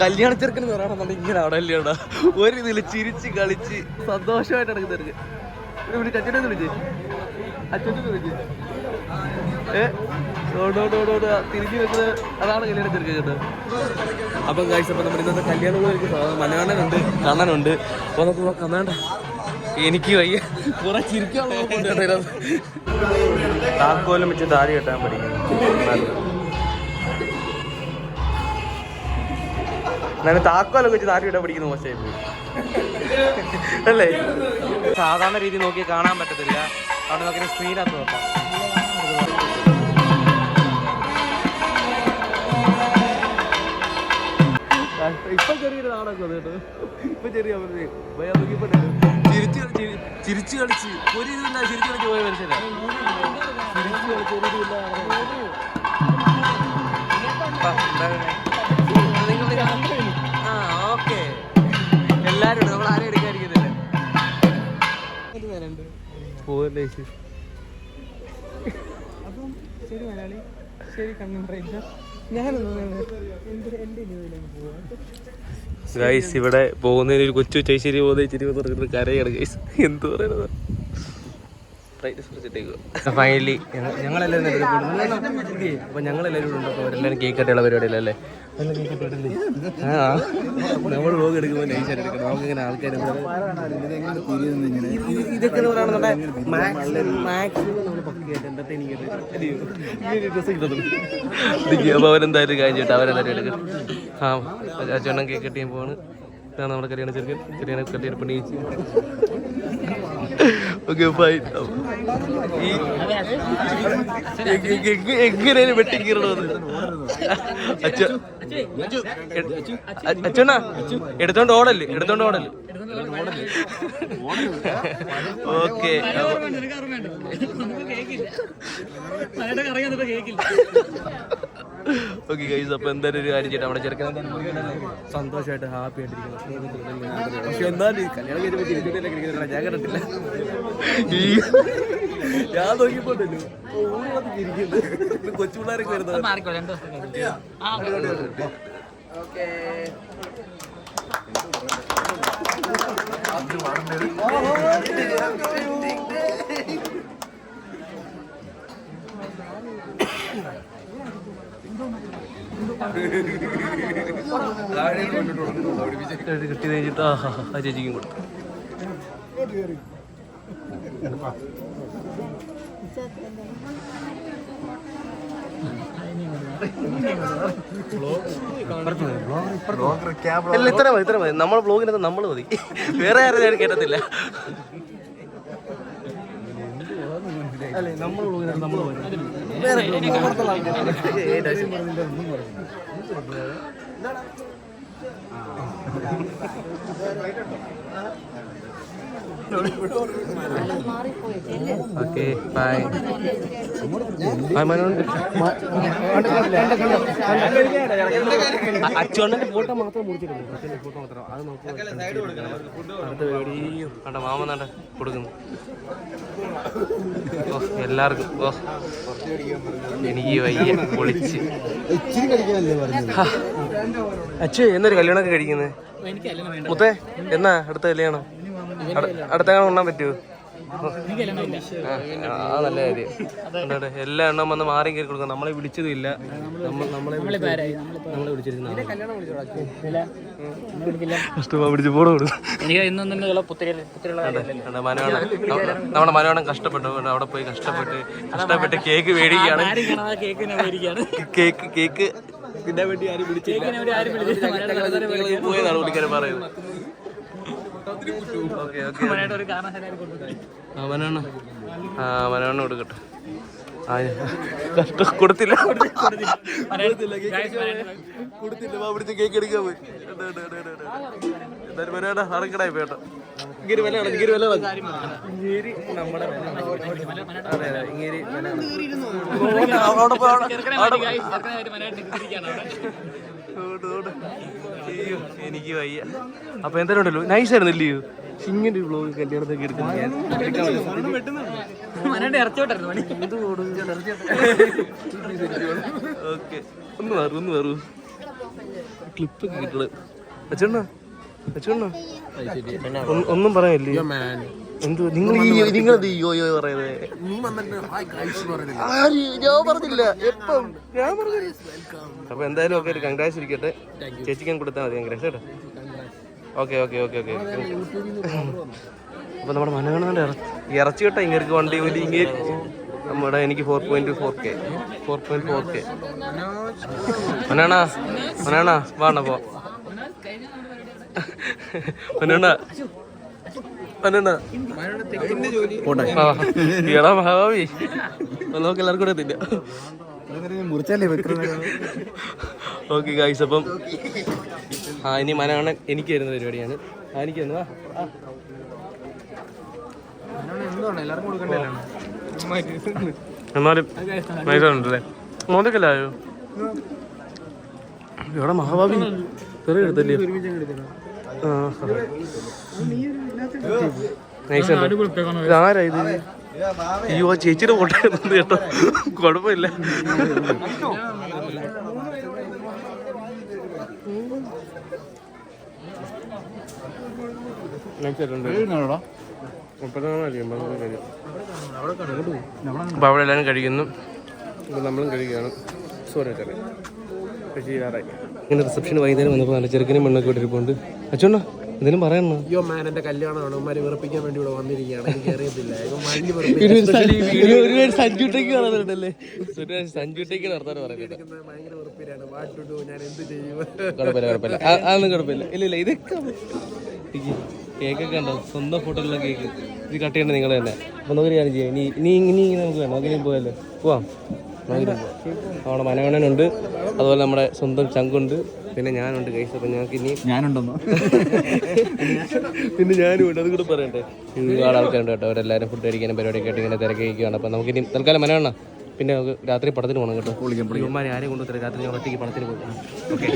കല്യാണ ചെറുക്കൻ എന്ന് പറയണമെന്നുണ്ടെങ്കിൽ ഇങ്ങനെ അവിടെ അല്ലേടാ ഒരു ഇതിൽ ചിരിച്ച് കളിച്ച് സന്തോഷമായിട്ട് നടക്കുന്നവർക്ക് വിളിച്ച് അച്ഛനെ വിളിച്ച് അച്ഛനെ വിളിച്ച് തിരിഞ്ഞു അതാണ് ചെറുക്കൻ അപ്പം കാഴ്ച നമ്മുടെ ഇന്നത്തെ കല്യാണം കണ്ണനുണ്ട്. അപ്പോൾ നമുക്ക് കണ്ണാണ്ട. എനിക്ക് വയ്യ. കുറെ ചിരിക്കാൻ താക്കോലും വെച്ച് താരി കെട്ടാൻ പഠിക്കുന്നു. എന്നാലും താക്കോലൊക്കെ വെച്ച് താടി കെട്ടാൻ പിടിക്കുന്ന മോശമായി പോയി. അല്ലേ? സാധാരണ രീതി നോക്കി കാണാൻ പറ്റത്തില്ല. അവിടെ നോക്കി സ്ക്രീനകത്ത് നോക്കാം. ഇപ്പൊ ചെറിയൊരു നാടൊക്കെ വന്നു കേട്ടോ. ഇപ്പൊ ചെറിയ ചിരിച്ചു കളിച്ച് ചിരിച്ചു കളിച്ച്. ഒരു ഇതില്ല ചിരിച്ചു കളിച്ച് പോയ മനുഷ്യരാ. ചിരിച്ചു കളിച്ച് ഒരു ഇതില്ല പോവല്ലേ അപ്പം ശരി മലയാളി ശരി കണ്ണൻ ഗൈസ് ഇവിടെ പോകുന്നതിന് ഒരു കൊച്ചു ചേശ്ശേരി പോകുന്ന ഇച്ചിരി പറഞ്ഞിട്ട് കരയാണ് ഗൈസ് എന്ത് പറയുന്നത്? ഫൈനലി ഞങ്ങളെല്ലാവരും അപ്പൊ ഞങ്ങളെല്ലാവരും ഉണ്ട് അപ്പോൾ അവരെല്ലാവരും കേക്ക് കട്ടിയുള്ള പരിപാടിയല്ലേ ആ. നമ്മൾ വ്ലോഗ് എടുക്കുമ്പോൾ നൈസായിട്ട് എടുക്കണം. നമുക്ക് ഇങ്ങനെ ആൾക്കാർ ഇതൊക്കെ എന്ന് മാക്സിമം നമ്മൾ പക്കിയായിട്ട് എന്റർടൈനിങ് ഡ്രസ്സ് കിട്ടുന്നു അപ്പോൾ അവരെന്തായാലും കാര്യം ചെയ്തിട്ട് അവരെന്തായാലും എടുക്കും. ആ ചേട്ടൻ കേക്ക് കട്ടിയാൻ പോവാണ്. ഇതാണ് നമ്മുടെ കല്യാണ ചെറുക്കൻ. കല്യാണ കല്യാണ പണി ഓക്കെ ഫൈൻ എങ്ങനെയാണ് വെട്ടിക്കീറണത് അച്ഛ അച്ഛണ്ണ എടുത്തോണ്ട് ഓടല്ലേ എടുത്തോണ്ട് ഓടല്ലേ ഓക്കെ ഓക്കെ ഗൈസ് അപ്പൊ എന്തായാലും ഒരു കാര്യം ചെയ്യട്ടെ നമ്മുടെ ചെറുക്കൻ സന്തോഷമായിട്ട് ഹാപ്പി ആയിട്ടിരിക്കണം പക്ഷെ എന്നാലും കല്യാണം കഴിഞ്ഞപ്പോൾ കളിക്കുന്നില്ല ഞാൻ കണ്ടിട്ടില്ല ഞാൻ നോക്കിപ്പോണ്ടല്ലോ കൊച്ചു പിള്ളേരൊക്കെ വരുന്നത് കിട്ടി കഴിഞ്ഞിട്ട് ആ ചേച്ചിക്കും കൊടുത്തു. ഇത്ര മതി ഇത്ര മതി. നമ്മളെ ബ്ലോഗിനകത്ത് നമ്മൾ മതി. വേറെ ആരും ഞാൻ കേട്ടത്തില്ല അല്ലേ നമ്മളെ ബ്ലോഗിനകത്ത് നമ്മൾ മതി. ഓക്കെ ബൈ അച്ചുണ്ണന്റെ ഫോട്ടോ മാത്രം മുടിച്ചിട്ടുണ്ട് ഫോട്ടോ മാത്രം. അത് നമുക്ക് അടുത്ത കണ്ട മാമ നാണ്ട കൊടുക്കുന്നു. ഓ എല്ലാവർക്കും. ഓ എനിക്ക് വയ്യ പൊളിച്ച്. അച്ഛ എന്നൊരു കല്യാണമൊക്കെ കഴിക്കുന്നത്? മുത്തേ എന്നാ അടുത്ത കല്യാണം? അട- അടുത്ത കാണാൻ പറ്റുമോ? ആ, നല്ല കാര്യം. എന്താണ് എല്ലാ എണ്ണം വന്ന് മാറി കയറി കൊടുക്കണം. നമ്മളെ വിളിച്ചതില്ല നമ്മളെ നമ്മളെ വിളിച്ചിരുന്ന നമ്മുടെ മനോണം കഷ്ടപ്പെട്ടു. അവിടെ പോയി കഷ്ടപ്പെട്ട് കഷ്ടപ്പെട്ട് കേക്ക് മേടിക്കുകയാണ്. കേക്ക് കേക്ക് ഇതിനെ വേണ്ടി ആരും വിളിച്ചില്ല. പോയതാണ് പുള്ളിക്കാരൻ പറയുന്നത്. ആ മനോണ്ണ കൊടുക്കട്ടെ. കൊടുത്തില്ല. കൊടുത്തില്ല കേക്ക് കൊടുത്തില്ല വാ പിടിച്ച് കേക്ക് എടുക്കാൻ പോയി. എന്തായാലും മനോണ്ണ അടക്കടായി പേട്ട? ഇങ്ങനെ വില ഇങ്ങനെ വില ഇങ്ങേരി നമ്മുടെ അതെ അതെ ഇങ്ങേരി അവിടെ അവിടെ- അവിടെ ഓട്, ഓട്. അയ്യോ എനിക്ക് വയ്യ. അപ്പൊ എന്തായാലും ഉണ്ടല്ലോ. നൈസ് ആയിരുന്നു ഇല്ലയോ ഇങ്ങനെ ഒരു ബ്ലോഗ് കല്യാണത്തൊക്കെ എടുക്കുന്നത്? ഞാൻ ഓക്കെ. ഒന്ന് മാറൂ ഒന്ന് മാറൂ. ക്ലിപ്പ് കിട്ടത് വെച്ചോണ്ണ വെച്ചോണ്ണ ഒന്നും പറയാനില്ലേ? എന്തു നിങ്ങൾ ഈ നിങ്ങൾ യോ യോ പറയുന്നത് ആര്? ഞാൻ പറഞ്ഞില്ല. എപ്പം? ഞാൻ പറഞ്ഞില്ല. അപ്പൊ എന്തായാലും ഓക്കെ ഒരു കൺഗ്രാസ് ഇരിക്കട്ടെ. ചേച്ചിക്കാൻ കൊടുത്താൽ മതി കൺഗ്രാസ് കേട്ടോ. ഓക്കെ ഓക്കെ ഓക്കെ ഓക്കെ അപ്പൊ നമ്മുടെ മനോഹരന്റെ ഇറച്ചി കേട്ടോ ഇങ്ങനെ വണ്ടി വലിയ ഇങ്ങനെ നമ്മുടെ എനിക്ക് four point four K four point four K മനാണാ മനാണാ വാണപ്പോ പോ. മനോണ മനോണ ആ, എടാ മഹാഭാവി നമുക്ക് എല്ലാവർക്കും കൂടെ തിന്നാം. ഓക്കെ ഗായ്സ് അപ്പം ആ ഇനി മനോഹരൻ എനിക്ക് വരുന്ന പരിപാടിയാണ്. ആ എനിക്ക് കൊടുക്കണ്ടേ എന്നാലും നൈസാണല്ലേ മോന്തക്കല്ലായോ എവിടെ മഹാഭാവി. തെറി എടുത്തല്ലേ ആ. നൈസ് ഇതാരാ ഇത്? അയ്യോ ആ ചേച്ചിയുടെ ഫോട്ടോ എടുത്തത് കേട്ടോ. കുഴപ്പമില്ല. അപ്പൊ അവിടെ എല്ലാവരും കഴിക്കുന്നു. അപ്പം നമ്മളും കഴിക്കുകയാണ്. സോറി ചെറിയ ഇങ്ങനെ റിസപ്ഷൻ വൈകുന്നേരം വന്നപ്പോൾ നല്ല ചെറുക്കനും മണ്ണൊക്കെ ഇട്ടിരിപ്പുണ്ട് അച്ഛണ്ണ എന്തെങ്കിലും പറയണോ? അയ്യോ മാൻ എന്റെ കല്യാണമാണ്. ഉമ്മാര് വെറുപ്പിക്കാൻ വേണ്ടി ഇവിടെ വന്നിരിക്കുകയാണ്. എനിക്ക് അറിയത്തില്ല. സഞ്ജുട്ടേക്ക് ഒരുപാട് സഞ്ജുട്ടേക്ക് ഭയങ്കര വെറുപ്പിലാണ്. വാട്ടുണ്ടു ഞാൻ എന്ത് ചെയ്യും? കുഴപ്പമില്ല കുഴപ്പമില്ല. അതൊന്നും കുഴപ്പമില്ല. ഇല്ല ഇല്ല ഇതൊക്കെ. കേക്കൊക്കെ ഉണ്ടോ സ്വന്തം ഫോട്ടോയിലുള്ള കേക്ക്. ഇത് കട്ട് ചെയ്യണ്ട നിങ്ങൾ തന്നെ. അപ്പൊ നമുക്ക് കാര്യം ചെയ്യാം. ഇനി ഇനി ഇനി നമുക്ക് വേണം നമുക്ക് പോയല്ലോ പോവാം. നമ്മുടെ മനോഹരനുണ്ട്. അതുപോലെ നമ്മുടെ സ്വന്തം ചങ്കുണ്ട്. പിന്നെ ഞാനുണ്ട് കൈസ് അപ്പൊ ഞങ്ങൾക്ക് ഇനി ഞാനുണ്ടെന്നോ? പിന്നെ ഞാനും ഉണ്ട് അത് കൂടെ പറയട്ടെ ഒരുപാട് ആൾക്കാരുണ്ട് കേട്ടോ അവരെല്ലാവരും ഫുഡ് കഴിക്കാനും പരിപാടി ആയിട്ട് ഇങ്ങനെ തിരക്കിയിരിക്കുകയാണ് അപ്പൊ നമുക്ക് ഇനി തൽക്കാലം മലയാളം പിന്നെ നമുക്ക് രാത്രി പടത്തിന് പോകണം കേട്ടോ. ഉമ്മാരെ ആരെയും കൊണ്ടുത്തരാം രാത്രി ഞാൻ ഒറ്റയ്ക്ക് പടത്തിന് പോകും ഓക്കെ